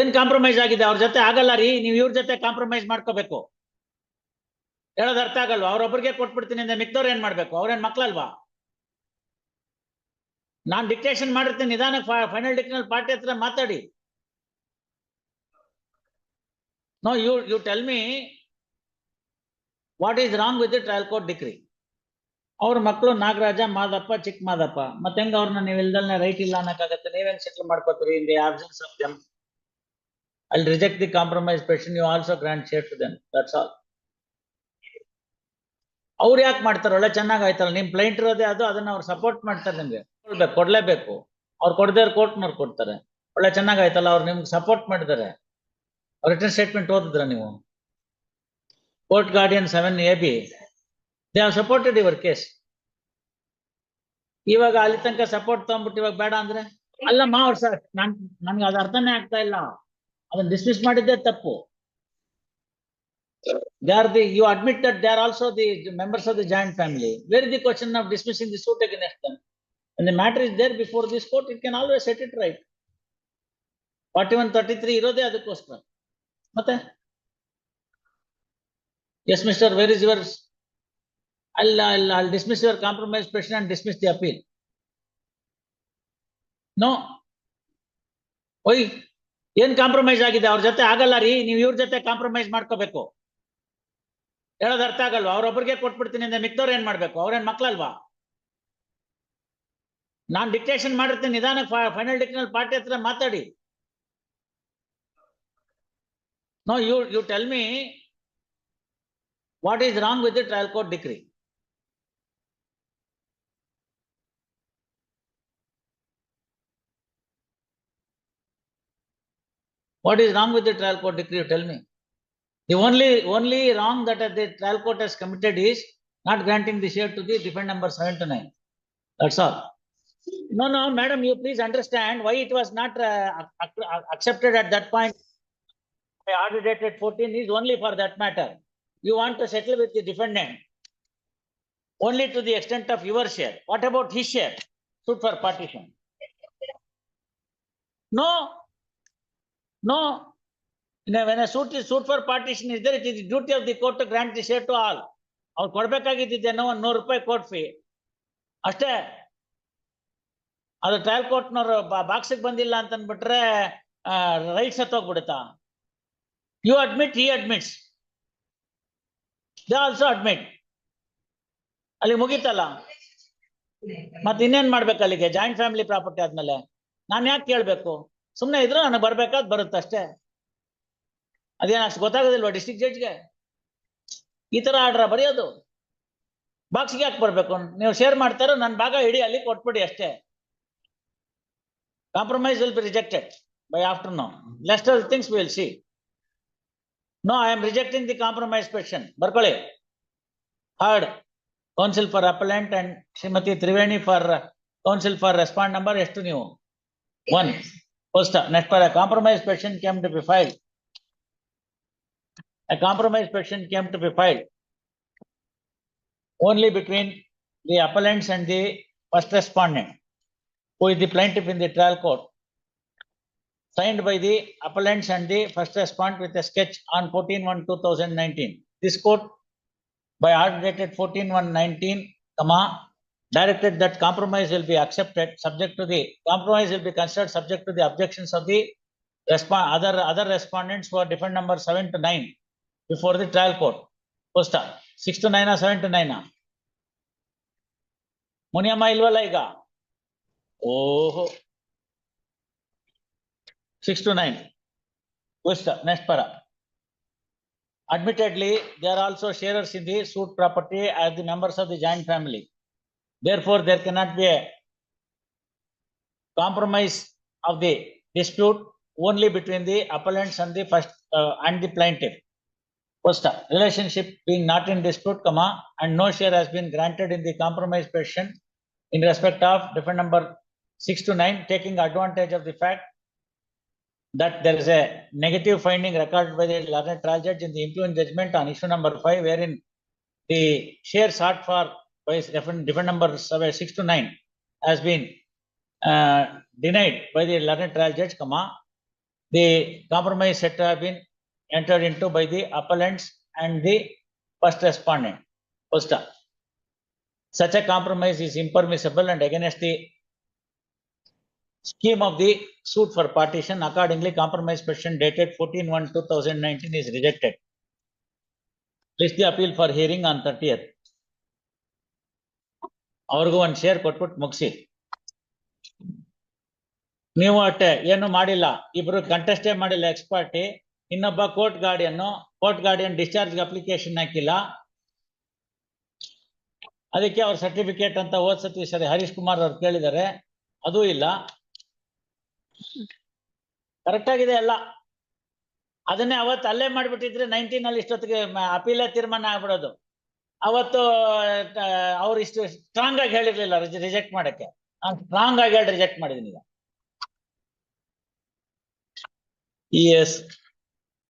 ಏನ್ ಕಾಂಪ್ರಮೈಸ್ ಆಗಿದೆ? ಅವ್ರ ಜೊತೆ ಆಗಲ್ಲ ರೀ. ನೀವು ಇವ್ರ ಜೊತೆ ಕಾಂಪ್ರಮೈಸ್ ಮಾಡ್ಕೋಬೇಕು. ಹೇಳೋದ್ ಅರ್ಥ ಆಗಲ್ವಾ? ಅವ್ರೊಬ್ರಿಗೆ ಕೊಟ್ಬಿಡ್ತೀನಿ ಅಂದ್ರೆ ಮಿಕ್ದವ್ರು ಏನ್ ಮಾಡ್ಬೇಕು? ಅವ್ರೇನ್ ಮಕ್ಳಲ್ವಾ? ನಾನ್ ಡಿಕ್ಟೇಷನ್ ಮಾಡಿರ್ತೀನಿ. ನಿಧಾನ ಫೈನಲ್ ಡಿಕ್ಟೇಷನ್ ಪಾರ್ಟಿ ಹತ್ರ ಮಾತಾಡಿ. No you you tell me what is wrong with trial court decree ಅವ್ರ ಮಕ್ಕಳು ನಾಗರಾಜ, ಮಾದಪ್ಪ ಚಿಕ್ಕ ಮಾದಪ್ಪ. ಮತ್ತೆ ಹೆಂಗ ಅವ್ರನ್ನ ನೀವು ಇಲ್ದಲ್ನೇ ರೈಟ್ ಇಲ್ಲ ಅನ್ನಕ್ಕಾಗತ್ತೆ. ನೀವೇನ್ ಸೆಟ್ಲ್ ಮಾಡ್ಕೋತೀರಿ? In the absence of them I'll reject the compromise petition, you also grant share to them, that's all. ಅವ್ರು ಯಾಕೆ ಮಾಡ್ತಾರೆ? ಒಳ್ಳೆ ಚೆನ್ನಾಗ್ ಆಯ್ತಲ್ಲ. ನಿಮ್ ಪ್ಲೈಂಟ್ ಇರೋದೇ ಅದು. ಅದನ್ನ ಅವ್ರು ಸಪೋರ್ಟ್ ಮಾಡ್ತಾರೆ ನಿಮ್ಗೆ. ಕೊಡ್ಬೇಕು ಕೊಡ್ಲೇಬೇಕು. ಅವ್ರು ಕೊಡದೇ ಕೋರ್ಟ್ನವ್ರು ಕೊಡ್ತಾರೆ. ಒಳ್ಳೆ ಚೆನ್ನಾಗ್ ಆಯ್ತಲ್ಲ. ಅವ್ರು ನಿಮ್ಗೆ ಸಪೋರ್ಟ್ ಮಾಡಿದ್ದಾರೆ. ರಿಟರ್ನ್ ಸ್ಟೇಟ್ಮೆಂಟ್ ಓದಿದ್ರ ನೀವು? Court guardian seven A B they have supported your case ಇವಾಗ ಅಲ್ಲಿ ತನಕ ಸಪೋರ್ಟ್ ತಗೊಂಡ್ಬಿಟ್ಟು ಇವಾಗ ಬೇಡ ಅಂದ್ರೆ? ಅಲ್ಲಮ್ಮ ಅವ್ರು ಸರ್ ನನ್ ನನ್ಗೆ ಅದು ಅರ್ಥನೇ ಆಗ್ತಾ ಇಲ್ಲ. ಅದನ್ನ ಡಿಸ್ಮಿಸ್ ಮಾಡಿದ್ದೇ ತಪ್ಪು they are the you admit that they are also the members of the joint family where the question of dismissing the suit against them and the matter is there before this court it can always set it right forty one thirty three ಇರೋದೇ ಅದಕ್ಕೋಸ್ಕರ ಮತ್ತೆ yes mister where is your ಅಲ್ಲ ಅಲ್ಲ ಅಲ್ಲಿ dismiss your compromise petition and dismiss the appeal no ಒಯ್ ಏನ್ compromise ಆಗಿದೆ? ಅವ್ರ ಜೊತೆ ಆಗಲ್ಲ ರೀ, ನೀವು ಇವ್ರ ಜೊತೆ ಕಾಂಪ್ರಮೈಸ್ ಮಾಡ್ಕೋಬೇಕು. ಹೇಳೋದ್ ಅರ್ಥ ಆಗಲ್ವಾ? ಅವ್ರೊಬ್ರಿಗೆ ಕೊಟ್ಬಿಡ್ತೀನಿ ಅಂದ್ರೆ ಮಿಕ್ದವ್ರು ಏನ್ ಮಾಡ್ಬೇಕು? ಅವ್ರೇನ್ ಮಕ್ಳಲ್ವಾ? ನಾನ್ ಡಿಕ್ಟೇಷನ್ ಮಾಡಿರ್ತೀನಿ, ನಿಧಾನ ಫೈನಲ್ ಡಿಕ್ಟೇಷನ್ ಪಾರ್ಟಿ ಹತ್ರ ಮಾತಾಡಿ. No you you tell me what is wrong with trial court decree What is wrong with the trial court decree? Tell me. The only, only wrong that the trial court has committed is not granting the share to the defendant number seven to nine. That's all. No, no, madam, you please understand why it was not uh, ac- ac- accepted at that point. By order dated fourteen is only for that matter. You want to settle with the defendant. Only to the extent of your share. What about his share? Suit for partition. No, no. Now, when a suit is suit for partition is there, it is the duty of the court to grant the share to all. ಅವ್ರು ಕೊಡ್ಬೇಕಾಗಿದ್ದೇನೋ ಒಂದ್ ನೂರು ರೂಪಾಯಿ court fee ಅಷ್ಟೇ. ಅದು trial ಕೋರ್ಟ್ನವರು ಬಾಕ್ಸಿಗೆ ಬಂದಿಲ್ಲ ಅಂತ ಅಂದ್ಬಿಟ್ರೆ rights ಹತ್ತೋಗ್ಬಿಡುತ್ತಾ you admit he admits they also admit ಅಲ್ಲಿ ಮುಗೀತಲ್ಲ? ಮತ್ತೆ ಇನ್ನೇನ್ ಮಾಡ್ಬೇಕು ಅಲ್ಲಿಗೆ? ಜಾಯಿಂಟ್ ಫ್ಯಾಮಿಲಿ ಪ್ರಾಪರ್ಟಿ ಆದ್ಮೇಲೆ. ನಾನ್ ಯಾಕೆ ಕೇಳ್ಬೇಕು? ಸುಮ್ನೆ ಇದ್ರು ನನಗೆ ಬರ್ಬೇಕಾದ್ ಬರುತ್ತೆ ಅಷ್ಟೇ. ಅದೇನು ಅಷ್ಟು ಗೊತ್ತಾಗೋದಿಲ್ವಾ ಡಿಸ್ಟಿಕ್ ಜಡ್ಜ್ಗೆ ಈ ತರ ಆರ್ಡ್ರ ಬರೆಯೋದು. ಬಾಕ್ಸ್ಗೆ ಯಾಕೆ ಬರ್ಬೇಕು? ನೀವು ಶೇರ್ ಮಾಡ್ತಾರೋ ನನ್ನ ಭಾಗ ಇಡಿ ಅಲ್ಲಿ ಕೊಟ್ಬಿಡಿ ಅಷ್ಟೇ. Compromise will be rejected by afternoon rest of things will see no I am rejecting the compromise petition ಬರ್ಕೊಳ್ಳಿ. Heard counsel for appellant and Shrimati Triveni for counsel for respondent number ಎಷ್ಟು ನೀವು? One First, next for a compromise petition came to be filed. A compromise petition came to be filed. Only between the appellants and the first respondent, who is the plaintiff in the trial court. Signed by the appellants and the first respondent with a sketch on 14-1-2019. This court by order dated 14-1-19, comma, directed that compromise will be accepted, subject to the, compromise will be considered subject to the objections of the respond, other, other respondents for different number seven to nine before the trial court. Posta, six to nine or seven to nine? Muniyamma ಇಲ್ವಲ್ಲ ಈಗ ಓಹೋ six to nine next para Admittedly, they are also sharers in the suit property as the members of the joint family. Therefore, there cannot be a compromise of the dispute only between the appellants and the first, uh, and the plaintiff. First, relationship being not in dispute, comma, and no share has been granted in the compromise petition in respect of different number six to nine, taking advantage of the fact that there is a negative finding recorded by the learned trial judge in the influence judgment on issue number five, wherein the share sought for by different, different numbers, uh, six to nine, has been uh, denied by the learned trial judge, comma, The compromise set to have been entered into by the appellants and the first respondent. First. Such a compromise is impermissible and against the scheme of the suit for partition. Accordingly, compromise petition dated 14-1-2019 is rejected. List the appeal for hearing on thirtieth. ಅವ್ರಿಗೂ ಒಂದ್ share ಕೊಟ್ಬಿಟ್ಟು ಮುಗಿಸಿ. ನೀವು ಅಟ್ಟೆ, ಏನು ಮಾಡಿಲ್ಲ. ಇಬ್ರು ಕಂಟೆಸ್ಟೇ ಮಾಡಿಲ್ಲ ಎಕ್ಸ್ಪರ್ಟಿ ಇನ್ನೊಬ್ಬ ಕೋರ್ಟ್ ಗಾರ್ಡಿಯನ್ನು ಕೋರ್ಟ್ ಗಾರ್ಡಿಯನ್ ಡಿಸ್ಚಾರ್ಜ್ ಅಪ್ಲಿಕೇಶನ್ ಹಾಕಿಲ್ಲ. ಅದಕ್ಕೆ ಅವ್ರ ಸರ್ಟಿಫಿಕೇಟ್ ಅಂತ ಹೋದ್ ಸತಿ ಸರಿ ಹರೀಶ್ ಕುಮಾರ್ ಅವ್ರು ಕೇಳಿದ್ದಾರೆ ಅದೂ ಇಲ್ಲ. ಕರೆಕ್ಟ್ ಆಗಿದೆ ಎಲ್ಲ. ಅದನ್ನೇ ಅವತ್ತು ಅಲ್ಲೇ ಮಾಡ್ಬಿಟ್ಟಿದ್ರೆ ನೈನ್ಟೀನ್ ಅಲ್ಲಿ ಇಷ್ಟೊತ್ತಿಗೆ ಅಪೀಲೇ ತೀರ್ಮಾನ ಆಗ್ಬಿಡೋದು. ಅವತ್ತು ಅವ್ರು ಇಷ್ಟು ಸ್ಟ್ರಾಂಗ್ ಆಗಿ ಹೇಳಿರ್ಲಿಲ್ಲ ರಿಜೆಕ್ಟ್ ಮಾಡಕ್ಕೆ. ನಾನು ಸ್ಟ್ರಾಂಗ್ ಆಗಿ ಹೇಳಿ ರಿಜೆಕ್ಟ್ ಮಾಡಿದೀನಿ ಈಗ. ಎಸ್